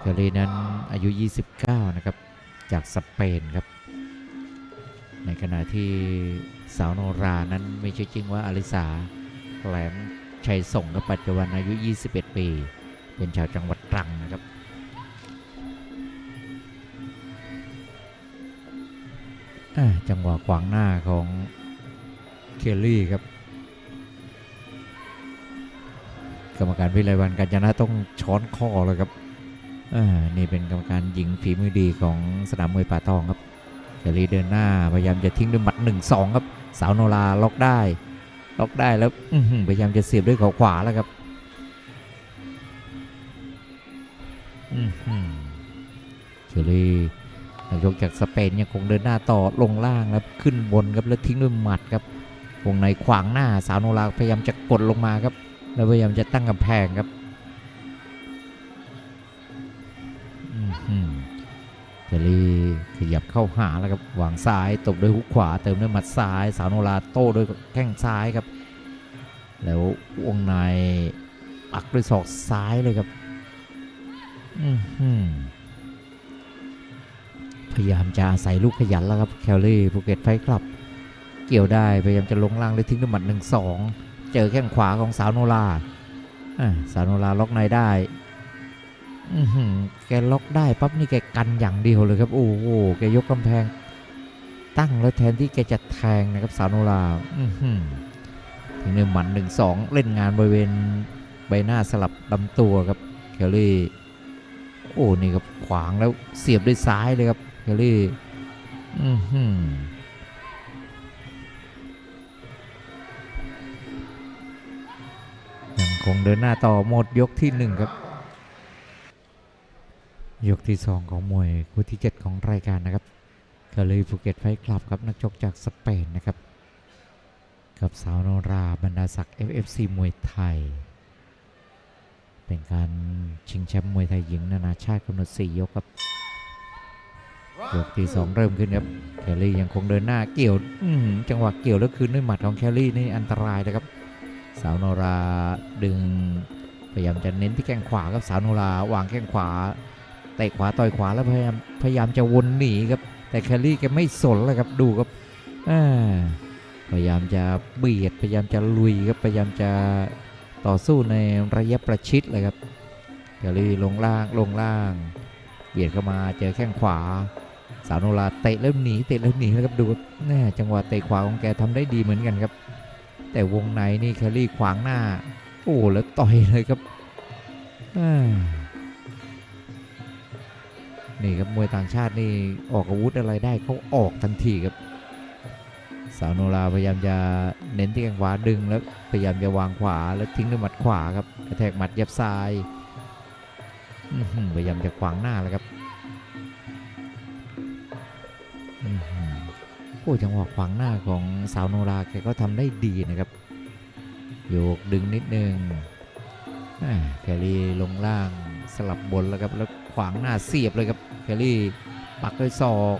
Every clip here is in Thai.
เคลลี่นั้นอายุ 29 นะครับ จากสเปนครับ ในขณะที่สาวโนรานั้นไม่ใช่จริงว่าอลิสาแหลมชัยส่งกับปัจจุบันอายุ 21 ปี เป็นชาวจังหวัดตรังนะครับจังหวะขวางหน้าของเคลลี่ครับ กรรมการวิไลวันกาญจนะต้องช้อนคอเลยครับ นี่เป็นกรรมการหญิงฝีมือดีของสนามมวยป่าตองครับเคลลี่เดินหน้าพยายามจะทิ้งด้วยหมัด1-2ครับ สาวโนราล็อกได้ ล็อกได้แล้วพยายามจะเสียบด้วยเขาขวาแล้วครับเคลลี่นักชกจากสเปนยังคงเดินหน้าต่อลงล่างแล้วขึ้นบนครับแล้วทิ้งด้วยหมัดครับวงในขวางหน้าสาวโนราพยายามจะกดลงมาครับ แล้วพยายามจะตั้งกำแพงครับ เจลีขยับเข้าหาแล้วครับวางซ้ายตบด้วยฮุกขวาเติมด้วยหมัดซ้าย สาวโนราโต้ด้วยแข้งซ้ายครับ แล้ววงในปักด้วยศอกซ้ายเลยครับพยายามจะอาศัยลูกขยันแล้วครับแคลรี่ภูเก็ตไฟคลับ เกี่ยวได้พยายามจะลงล่างเลยทิ้งด้วยหมัดหนึ่งสองเจอแข้งขวาของสาวโนราสาวโนราล็อกในได้ แกล็อกได้ปั๊บนี่แกกันอย่างเดียวเลยครับ โอ้โห แกยกกำแพง ตั้งแล้วแทนที่แกจะแทงนะครับสาวโนราอือหือทิ้งด้วยหมัดหนึ่งสองเล่นงานบริเวณใบหน้าสลับลำตัวครับแคลรี่ โอ้นี่ครับขวางแล้วเสียบด้วยซ้ายเลยครับเคลลี่อือหือยังคงเดินหน้าต่อหมดยกที่หนึ่งครับ ยกที่สองของมวยคู่ที่ 7 ของรายการนะครับเคลลี่ภูเก็ตไฟคลับครับนักชกจากสเปนนะครับ กับสาวโนราบรรดาศักดิ์ FFC มวยไทย เป็นการชิงแชมป์มวยไทยหญิงนานาชาติกำหนด 4 ยกครับ ยกที่ 2 เริ่มขึ้นครับแคลรี่ยังคงเดินหน้าเกี่ยวจังหวะเกี่ยวแล้วคืนด้วยหมัดของแคลรี่นี่อันตรายนะครับ สาวโนราดึงพยายามจะเน้นที่แข้งขวาครับสาวโนราวางแข้งขวา เตะขวาต่อยขวาแล้วพยายามพยายามจะวนหนีครับ แต่แคลรี่แกไม่สนเลยครับดูครับพยายามจะเบียดพยายามจะลุยครับพยายามจะต่อสู้ในระยะประชิดเลยครับแคลรี่ลงล่างลงล่าง เบียดเข้ามาเจอแข้งขวา สาวโนราเตะแล้วหนีเตะแล้วหนีนะครับดูครับแน่จังหวะเตะขวาของแกทำได้ดีเหมือนกันครับ แต่วงในนี่แคลรี่ขวางหน้า โอ้แล้วต่อยเลยครับอ่า นี่ครับมวยต่างชาตินี่ออกอาวุธอะไรได้เขาออกทันทีครับสาวโนราพยายามจะเน้นที่แข้งขวาดึงแล้วพยายามจะวางขวาแล้วทิ้งด้วยหมัดขวาครับกระแทกหมัดยับซ้ายพยายามจะขวางหน้าแล้วครับโอ้จังหวะขวางหน้าของสาวโนราแกก็ทำได้ดีนะครับโยกดึงนิดนึงแคลรีลงล่างสลับบนแล้วครับแล้ว ขวางหน้าเสียบเลยครับแคลรี่ปักด้วยศอก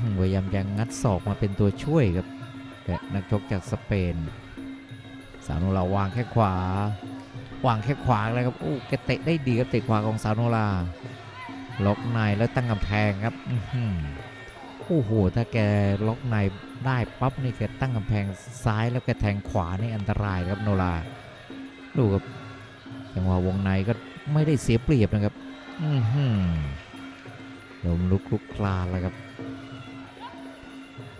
หือพยายามจะงัดศอกมาเป็นตัวช่วยครับแต่นักชกจากสเปน สาวโนราวางแค่ขวาวางแค่ขวาเลยครับโอ้แกเตะได้ดีครับเตะขวาของสาวโนราล็อกในแล้วตั้งกำแพงครับโอ้โหถ้าแกล็อกในได้ปั๊บนี่แกตั้งกำแพงซ้ายแล้วแกแทงขวานี่อันตรายครับโนราดูครับจังหวะวงในก็ไม่ได้เสียเปรียบนะครับ ลมลุกลุกคลานแล้วครับ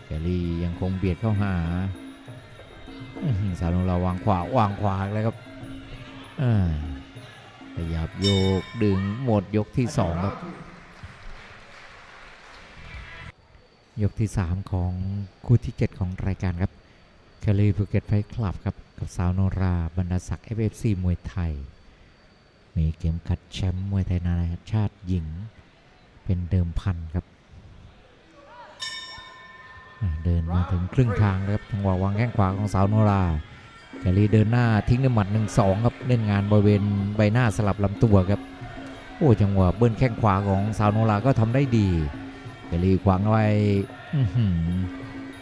แกลี่ยังคงเบียดเข้าหาสาวโนราวางขวาวางขวาแล้วครับขยับโยกดึงหมดยกที่สองครับ ยกที่3ของคู่ที่7ของรายการครับแคลรี่ภูเก็ตไฟคลับครับ กับสาวโนราบรรดาศักดิ์ FFC มวยไทย มีเข็มขัดแชมป์มวยไทยนานาชาติหญิง เป็นเดิมพันครับ เดินมาถึงครึ่งทางครับจังหวะวางแข้งขวาของสาวโนราแคลรีเดินหน้าทิ้งด้วยหมัด 1-2 ครับเล่นงานบริเวณใบหน้าสลับลำตัวครับโอ้จังหวะเบิ้ลแข้งขวาของสาวโนราก็ทำได้ดีเคลลี่ขวางไว้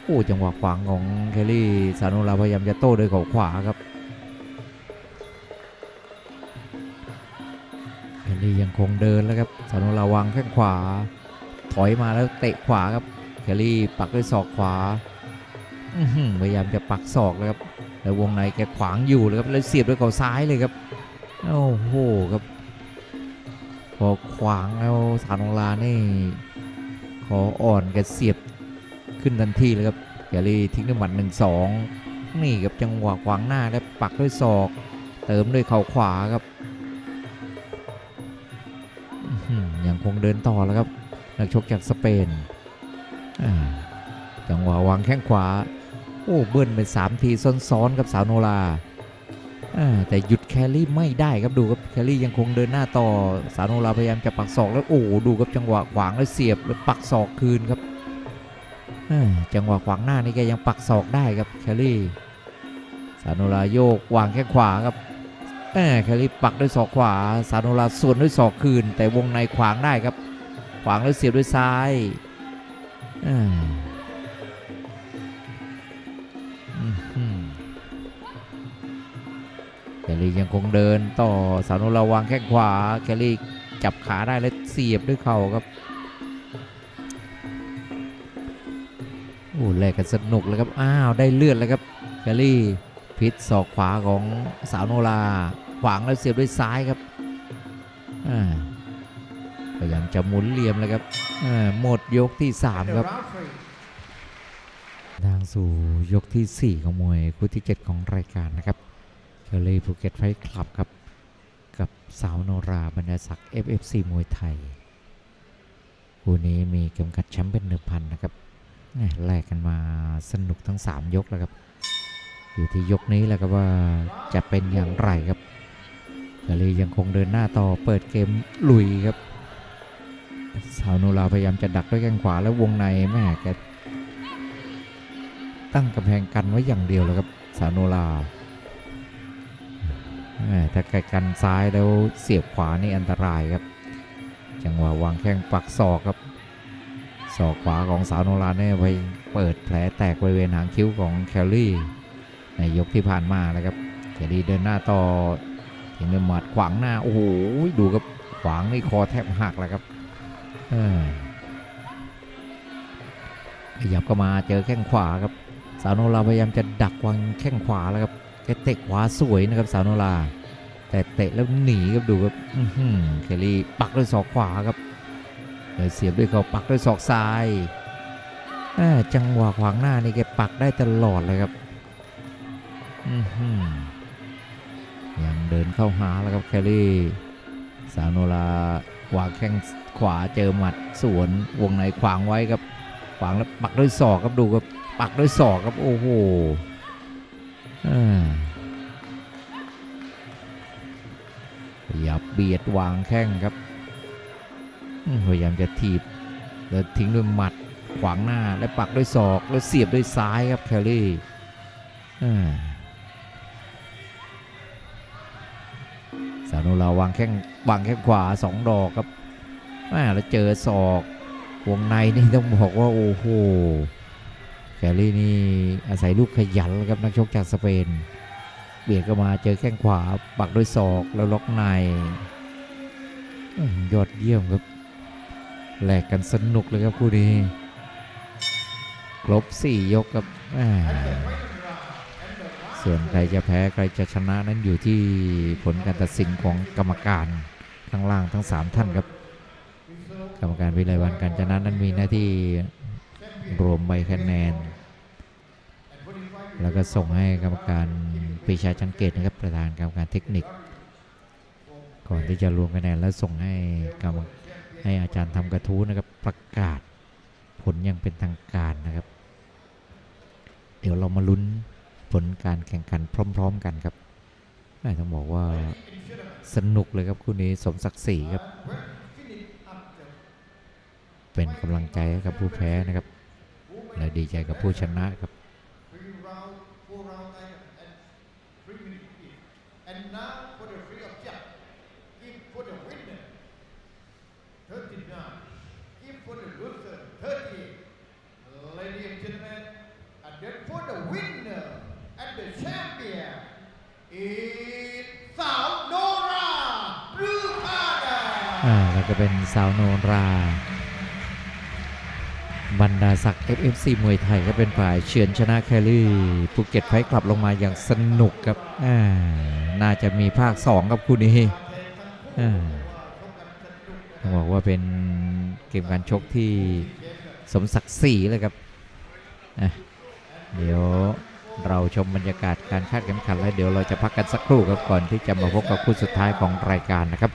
โอ้จังหวะขวางของเคลลี่สานุราพยายามจะโต้ด้วยเขาขวาครับี่ยังคงเดินแล้วครับสานุราวางแข้งขวา ถอยมาแล้วเตะขวาครับแคลรี่ปักด้วยศอกขวาพยายามจะปักศอกแล้วครับแล้ววงในแกขวางอยู่เลยครับแล้วเสียบด้วยเขาซ้ายเลยครับโอ้โหครับพอขวางแล้วสานุรานี่ขออ่อนแกเสียบขึ้นทันทีเลยครับแคลรี่ทิ้งด้วยหมัดหนึ่งสองนี่ครับจังหวะขวางหน้าแล้วปักด้วยศอก เติมด้วยเข่าขวาครับ หือยังคงเดินต่อแล้วครับนักชกจากสเปนจังหวะวางแข้งขวา โอ้เบิ้ลเป็น3ทีซ้อนๆกับสาวโนราแต่หยุดแคลรี่ไม่ได้ครับดูครับแคลรี่ยังคงเดินหน้าต่อสาวโนราพยายามจะปักศอกแล้วโอ้ดูครับจังหวะขวางแล้วเสียบแล้วปักศอกคืนครับจังหวะขวางหน้านี่แกยังปักศอกได้ครับแคลรี่สาวโนราโยกวางแข้งขวาครับ แหมแคลรี่ปักด้วยศอกขวาสาวโนราส่วนด้วยศอกคืน แต่วงในขวางได้ครับ ขวางแล้วเสียบด้วยซ้ายแคลรี่ยังคงเดินต่อสาวนุระวางแข้งขวาแคลรี่จับขาได้แล้วเสียบด้วยเข่าครับโอ้แลกกันสนุกเลยครับ อ้าว ได้เลือดแล้วครับแคลรี่พิษศอกขวาของสาวโนรา ขวางแล้วเสียบด้วยซ้ายครับอ่าพยายามจะหมุนเหลี่ยมเลยครับอ่าหมดยกที่ 3 ครับ ทางสู่ยกทีสี่ 4 ของมวยคู่ที่ 7 ของรายการนะครับเคลลี่ภูเก็ตไฟคลับครับ กับสาวโนราบรรดาศักดิ์ FFC มวยไทยคู่นี้มีเข็มขัดแชมป์เป็นหนึ่งพันนะครับแง่แลกกันมาสนุกทั้ง 3 ยกแล้วครับ อยู่ที่ยกนี้แหล้วครับว่าจะเป็นอย่างไรครับ เคลลี่ยังคงเดินหน้าต่อเปิดเกมลุยครับ สาวนูราพยายามจะดักด้วยแข้งขวาแล้ววงในแม่แกตั้งกำแพงกันไว้อย่างเดียวเลยครับสาวนูราแม่ถ้าแกกันซ้ายแล้วเสียบขวานี่อันตรายครับ จังหวะวางแข้งปักศอกครับศอกขวาของสาวโนราเนี่ยไปเปิดแผลแตกบริเวณหางคิ้วของแคลรี่ ในยกที่ผ่านมานะครับแคลรี่เดินหน้าต่อ ถึงด้หมัดขวางหน้า โอ้โหดูครับขวางในคอแทบหักแล้วครับขยับเข้ามาเจอแข้งขวาครับ สาวโนราพยายามจะดักวางแข้งขวาแล้วครับแกเตะขวาสวยนะครับสาวโนราแต่เตะแล้วหนีครับดูครับอืเคลลี่ปักด้วยศอกขวาครับเลยเสียบด้วยเขาปักด้วยศอกซ้ายจังหวะขวางหน้านี่แกปักได้ตลอดเลยครับ อือ ยังเดินเข้าหาแล้วครับแคลรี่สาวโนราวางแข้งขวาเจอหมัดสวนวงในขวางไว้ครับขวางแล้วปักด้วยศอกครับดูครับปักด้วยศอกครับโอ้โหอ่าพยายามเบียดวางแข้งครับพยายามจะถีบแล้วทิ้งด้วยหมัดขวางหน้าและปักด้วยศอกแล้วเสียบด้วยซ้ายครับแคลรี่ สานุราวางแข้งวางแข้งขวาสองดอกครับแม่แล้วเจอศอกวงในนี่ต้องบอกว่าโอ้โหแคลรี่นี่อาศัยลูกขยันแล้วครับนักชกจากสเปน เบียดเข้ามาเจอแข้งขวาปักด้วยศอกแล้วล็อกในอยอดเยี่ยมครับแลกกันสนุกเลยครับคู่นี้ ครบ 4 ยกครับแม ส่วนใครจะแพ้ใครจะชนะนั้นอยู่ที่ผลการตัดสินของกรรมการข้างล่างทั้ง 3 ท่านครับ กรรมการวิไลวันการจนะนั้นมีหน้าที่รวมใบคะแนน แล้วก็ส่งให้กรรมการปรีชาจันเกตนะครับประธานกรรมการเทคนิค ก่อนที่จะรวมคะแนนแล้วส่งให้กรรมให้อาจารย์ทำกระทู้นะครับประกาศผลอยังเป็นทางการนะครับ เดี๋ยวเรามาลุ้น ผลการแข่งขันพร้อม ๆ กันครับแม่ต้องบอกว่าสนุกเลยครับคู่นี้สมศักดิ์ศรีครับ เป็นกำลังใจให้กับผู้แพ้นะครับ และดีใจกับผู้ชนะครับ And now and the champion is Sao Nora Blue Corner. อ่าแล้วก็เป็นสาวโนรา บรรดาศักดิ์ FFC มวยไทยก็เป็นฝ่ายเฉือนชนะแคลรี่ภูเก็ตไฟกลับลงมาอย่างสนุกครับอ่าน่าจะมีภาค 2 ครับคู่นี้อ่าต้องบอกว่าเป็นเกมการชกที่สมศักดิ์ศรีเลยครับ เดี๋ยว เราชมบรรยากาศการคาดเข็มขัดแล้วเดี๋ยวเราจะพักกันสักครู่ครับก่อนที่จะมาพบกับคู่สุดท้ายของรายการนะครับ